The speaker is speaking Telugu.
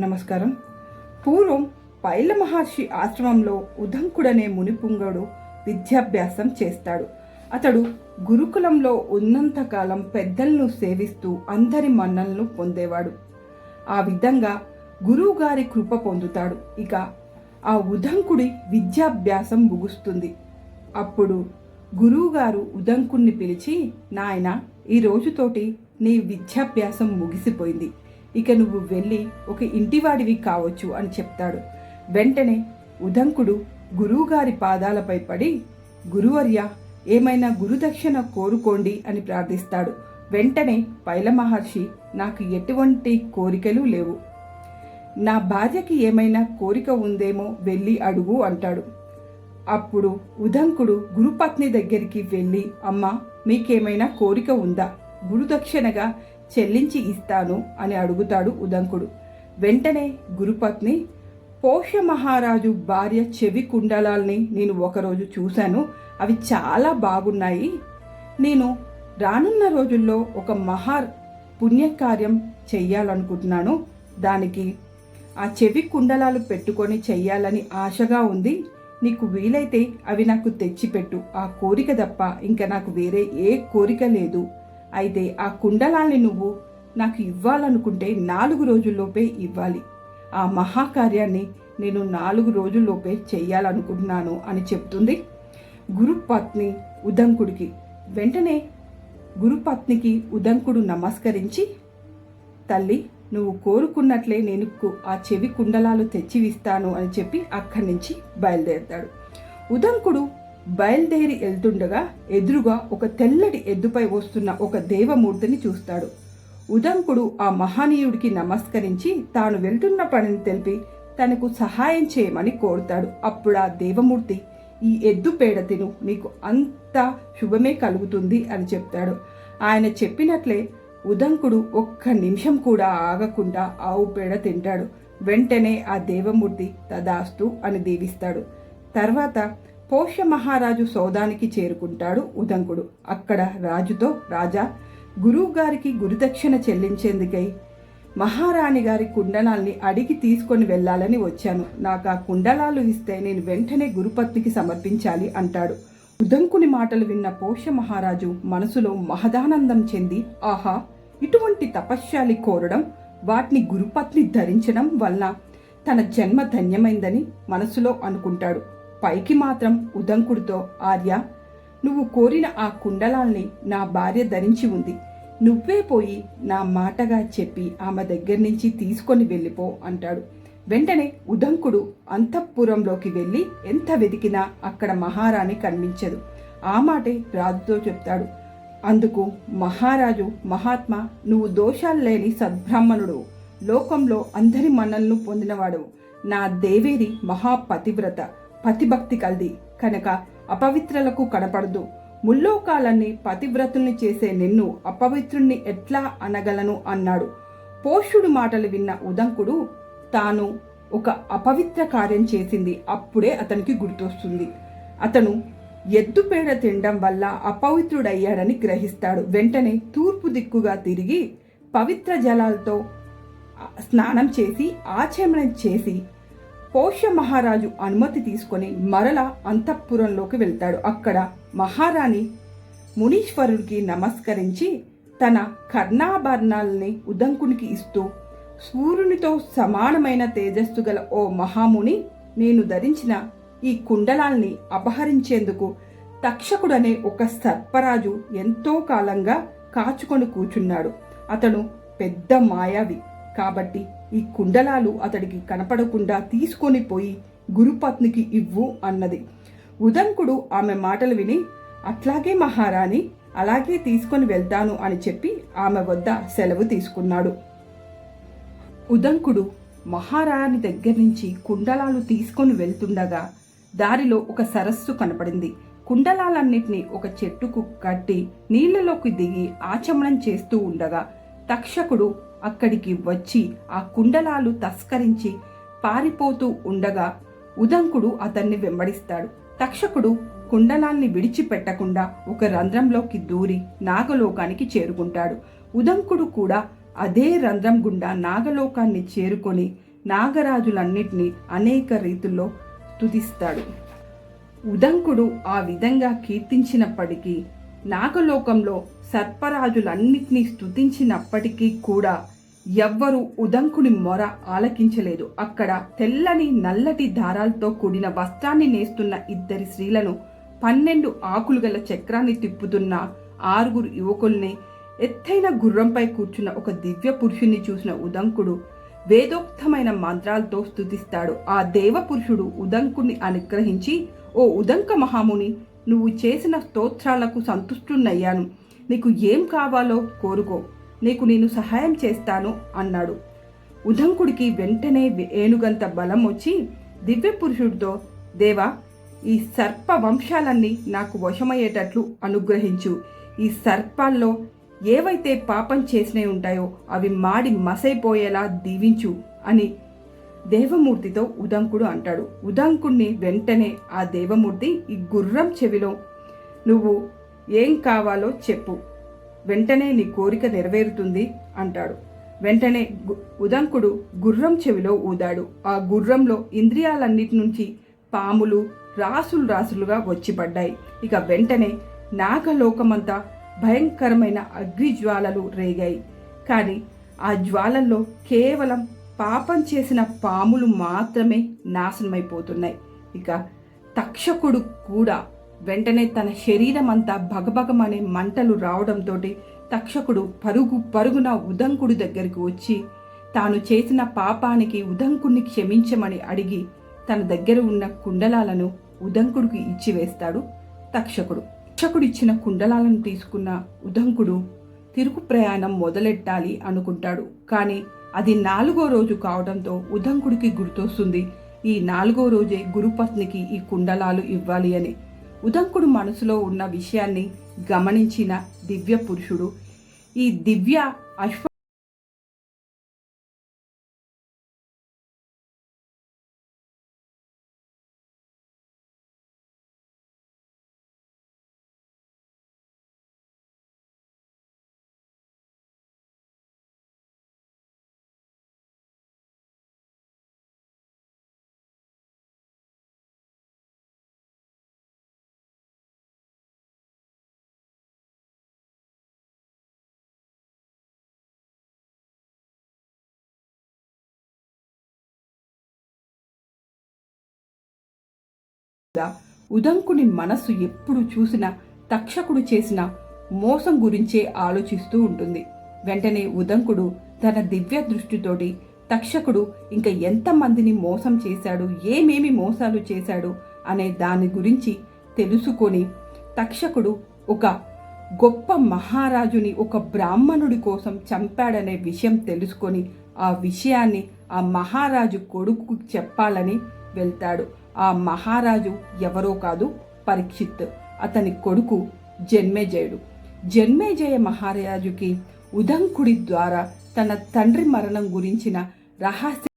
నమస్కారం. పూర్వం పైల మహర్షి ఆశ్రమంలో ఉదంకుడనే మునిపుంగడు విద్యాభ్యాసం చేస్తాడు. అతడు గురుకులంలో ఉన్నంతకాలం పెద్దలను సేవిస్తూ అందరి మన్నలను పొందేవాడు. ఆ విధంగా గురువుగారి కృప పొందుతాడు. ఇక ఆ ఉదంకుడి విద్యాభ్యాసం ముగుస్తుంది. అప్పుడు గురువుగారు ఉదంకుణ్ణి పిలిచి నాయన ఈ రోజుతోటి నీ విద్యాభ్యాసం ముగిసిపోయింది. ఇక నువ్వు వెళ్ళి ఒక ఇంటివాడివి కావచ్చు అని చెప్తాడు. వెంటనే ఉదంకుడు గురువుగారి పాదాలపై పడి గురువర్య ఏమైనా గురుదక్షిణ కోరుకోండి అని ప్రార్థిస్తాడు. వెంటనే పైల మహర్షి నాకు ఎటువంటి కోరికలు లేవు. నా భార్యకి ఏమైనా కోరిక ఉందేమో వెళ్ళి అడుగు అంటాడు. అప్పుడు ఉదంకుడు గురుపత్ని దగ్గరికి వెళ్ళి అమ్మ మీకేమైనా కోరిక ఉందా? గురుదక్షిణగా చెల్లించి ఇస్తాను అని అడుగుతాడు ఉదంకుడు. వెంటనే గురుపత్ని పోష మహారాజు భార్య చెవి కుండలాల్ని నేను ఒకరోజు చూశాను. అవి చాలా బాగున్నాయి. నేను రానున్న రోజుల్లో ఒక మహా పుణ్యకార్యం చెయ్యాలనుకుంటున్నాను. దానికి ఆ చెవి కుండలాలు పెట్టుకొని చెయ్యాలని ఆశగా ఉంది. నీకు వీలైతే అవి నాకు తెచ్చిపెట్టు. ఆ కోరిక తప్ప ఇంకా నాకు వేరే ఏ కోరిక లేదు. అయితే ఆ కుండలాల్ని నువ్వు నాకు ఇవ్వాలనుకుంటే నాలుగు రోజుల్లోపే ఇవ్వాలి. ఆ మహాకార్యాన్ని నేను నాలుగు రోజుల్లోపే చెయ్యాలనుకుంటున్నాను అని చెప్తుంది గురుపత్ని ఉదంకుడికి. వెంటనే గురుపత్నికి ఉదంకుడు నమస్కరించి తల్లి నువ్వు కోరుకున్నట్లే నేను ఆ చెవి కుండలాలు తెచ్చివిస్తాను అని చెప్పి అక్కడి నుంచి బయలుదేరతాడు. ఉదంకుడు బయలుదేరి వెళ్తుండగా ఎదురుగా ఒక తెల్లటి ఎద్దుపై వస్తున్న ఒక దేవమూర్తిని చూస్తాడు. ఉదంకుడు ఆ మహనీయుడికి నమస్కరించి తాను వెళ్తున్న పనిని తెలిపి తనకు సహాయం చేయమని కోరుతాడు. అప్పుడు ఆ దేవమూర్తి ఈ ఎద్దు పేడ తిను నీకు అంత శుభమే కలుగుతుంది అని చెప్తాడు. ఆయన చెప్పినట్లే ఉదంకుడు ఒక్క నిమిషం కూడా ఆగకుండా ఆవు పేడ తింటాడు. వెంటనే ఆ దేవమూర్తి తదాస్తు అని దీవిస్తాడు. తర్వాత పోష మహారాజు సౌదానికి చేరుకుంటాడు ఉదంకుడు. అక్కడ రాజుతో రాజా గురువు గారికి గురుదక్షిణ చెల్లించేందుకై మహారాణి గారి కుండలాల్ని అడిగి తీసుకొని వెళ్ళాలని వచ్చాను. నాకు ఆ కుండలాలు ఇస్తే నేను వెంటనే గురుపత్నికి సమర్పించాలి అంటాడు. ఉదంకుని మాటలు విన్న పోష మహారాజు మనసులో మహదానందం చెంది ఆహా ఇటువంటి తపశ్శాలి కోరడం వాటిని గురుపత్ని ధరించడం వల్ల తన జన్మ ధన్యమైందని మనసులో అనుకుంటాడు. పైకి మాత్రం ఉదంకుడితో ఆర్య నువ్వు కోరిన ఆ కుండలాల్ని నా భార్య ధరించి ఉంది. నువ్వే పోయి నా మాటగా చెప్పి ఆమె దగ్గర నుంచి తీసుకొని వెళ్ళిపో అంటాడు. వెంటనే ఉదంకుడు అంతఃపురంలోకి వెళ్ళి ఎంత వెతికినా అక్కడ మహారాణి కనిపించదు. ఆ మాటే రాజుతో చెప్తాడు. అందుకు మహారాజు మహాత్మా నువ్వు దోషాలు లేని సద్బ్రాహ్మణుడు. లోకంలో అందరి మన్నలను పొందినవాడు. నా దేవేరి మహాపతివ్రత. పతిభక్తి కలది. కనుక అపవిత్రలకు కనపడదు. ముల్లోకాలన్నీ పతివ్రతుల్ని చేసే నిన్ను అపవిత్రుణ్ణి ఎట్లా అనగలను అన్నాడు. పోషుడు మాటలు విన్న ఉదంకుడు తాను ఒక అపవిత్ర కార్యం చేసింది. అప్పుడే అతనికి గుర్తొస్తుంది. అతను ఎద్దు పేడ తినడం వల్ల అపవిత్రుడయ్యాడని గ్రహిస్తాడు. వెంటనే తూర్పు దిక్కుగా తిరిగి పవిత్ర జలాలతో స్నానం చేసి ఆచమనం చేసి పోష మహారాజు అనుమతి తీసుకొని మరల అంతఃపురంలోకి వెళ్తాడు. అక్కడ మహారాణి మునీశ్వరుడికి నమస్కరించి తన కర్ణాభరణాలని ఉదంకునికి ఇస్తూ సూర్యునితో సమానమైన తేజస్సు గల ఓ మహాముని నేను ధరించిన ఈ కుండలాల్ని అపహరించేందుకు తక్షకుడనే ఒక సర్పరాజు ఎంతో కాలంగా కాచుకొని కూర్చున్నాడు. అతను పెద్ద మాయావి కాబట్టి ఈ కుండలాలు అతడికి కనపడకుండా తీసుకొని పోయి గురుపత్నికి ఇవ్వు అన్నది. ఉదంకుడు ఆమె మాటలు విని అట్లాగే మహారాణి అలాగే తీసుకొని వెళ్తాను అని చెప్పి ఆమె వద్ద సెలవు తీసుకున్నాడు. ఉదంకుడు మహారాణి దగ్గర నుంచి కుండలాలు తీసుకొని వెళ్తుండగా దారిలో ఒక సరస్సు కనపడింది. కుండలాలన్నిటినీ ఒక చెట్టుకు కట్టి నీళ్ళలోకి దిగి ఆచమనం చేస్తూ ఉండగా తక్షకుడు అక్కడికి వచ్చి ఆ కుండలాలు తస్కరించి పారిపోతూ ఉండగా ఉదంకుడు అతన్ని వెంబడిస్తాడు. తక్షకుడు కుండలాల్ని విడిచిపెట్టకుండా ఒక రంధ్రంలోకి దూరి నాగలోకానికి చేరుకుంటాడు. ఉదంకుడు కూడా అదే రంధ్రం గుండా నాగలోకాన్ని చేరుకొని నాగరాజులన్నిటినీ అనేక రీతుల్లో తుదిస్తాడు ఉదంకుడు ఆ విధంగా కీర్తించినప్పటికీ నాగలోకంలో సర్పరాజులన్నిటినీ స్థుతించినప్పటికీ కూడా ఎవ్వరూ ఉదంకుని మొర ఆలకించలేదు. అక్కడ తెల్లని నల్లటి దారాలతో కూడిన వస్త్రాన్ని నేస్తున్న ఇద్దరి స్త్రీలను పన్నెండు ఆకులు గల చక్రాన్ని తిప్పుతున్న ఆరుగురు యువకుల్ని ఎత్తైన గుర్రంపై కూర్చున్న ఒక దివ్య పురుషుణ్ణి చూసిన ఉదంకుడు వేదోక్తమైన మంత్రాలతో స్తుతిస్తాడు. ఆ దేవపురుషుడు ఉదంకుని అనుగ్రహించి ఓ ఉదంక మహాముని నువ్వు చేసిన స్తోత్రాలకు సంతుష్టున్నయ్యాను నీకు ఏం కావాలో కోరుకో. నీకు నేను సహాయం చేస్తాను అన్నాడు. ఉదంకుడికి వెంటనే ఏనుగంత బలం వచ్చి దివ్య పురుషుడితో దేవా ఈ సర్ప వంశాలన్నీ నాకు వశమయ్యేటట్లు అనుగ్రహించు. ఈ సర్పాల్లో ఏవైతే పాపం చేసినవి ఉంటాయో అవి మాడి మసైపోయేలా దీవించు అని దేవమూర్తితో ఉదంకుడు అంటాడు. ఉదంకుడిని వెంటనే ఆ దేవమూర్తి ఈ గుర్రం చెవిలో నువ్వు ఏం కావాలో చెప్పు. వెంటనే నీ కోరిక నెరవేరుతుంది అంటాడు. వెంటనే ఉదంకుడు గుర్రం చెవిలో ఊదాడు. ఆ గుర్రంలో ఇంద్రియాలన్నిటి నుంచి పాములు రాసులు రాసులుగా వచ్చిపడ్డాయి ఇక వెంటనే నాగలోకమంతా భయంకరమైన అగ్ని జ్వాలలు రేగాయి. కానీ ఆ జ్వాలల్లో కేవలం పాపం చేసిన పాములు మాత్రమే నాశనమైపోతున్నాయి. ఇక తక్షకుడు కూడా వెంటనే తన శరీరం అంతా భగభగమనే మంటలు రావడంతో తక్షకుడు పరుగు పరుగున ఉదంకుడి దగ్గరికి వచ్చి తాను చేసిన పాపానికి ఉదంకుడిని క్షమించమని అడిగి తన దగ్గర ఉన్న కుండలాలను ఉదంకుడికి ఇచ్చివేస్తాడు తక్షకుడు. తక్షకుడు ఇచ్చిన కుండలాలను తీసుకున్న ఉదంకుడు తిరుగు ప్రయాణం మొదలెట్టాలి అనుకుంటాడు. కానీ అది నాలుగో రోజు కావడంతో ఉదంకుడికి గుర్తొస్తుంది. ఈ నాలుగో రోజే గురుపత్నికి ఈ కుండలాలు ఇవ్వాలి అని. ఉదంకుడు మనసులో ఉన్న విషయాన్ని గమనించిన దివ్య పురుషుడు ఈ దివ్య అశ్వ ఉదంకుని మనస్సు ఎప్పుడు చూసినా తక్షకుడు చేసిన మోసం గురించే ఆలోచిస్తూ ఉంటుంది. వెంటనే ఉదంకుడు తన దివ్య దృష్టితోటి తక్షకుడు ఇంకా ఎంతమందిని మోసం చేశాడు ఏమేమి మోసాలు చేశాడు అనే దాని గురించి తెలుసుకొని తక్షకుడు ఒక గొప్ప మహారాజుని ఒక బ్రాహ్మణుడి కోసం చంపాడనే విషయం తెలుసుకొని ఆ విషయాన్ని ఆ మహారాజు కొడుకు చెప్పాలని వెళ్తాడు. ఆ మహారాజు ఎవరో కాదు పరీక్షిత్. అతని కొడుకు జన్మేజయుడు. జన్మేజయ మహారాజుకి ఉదంకుడి ద్వారా తన తండ్రి మరణం గురించిన రహస్య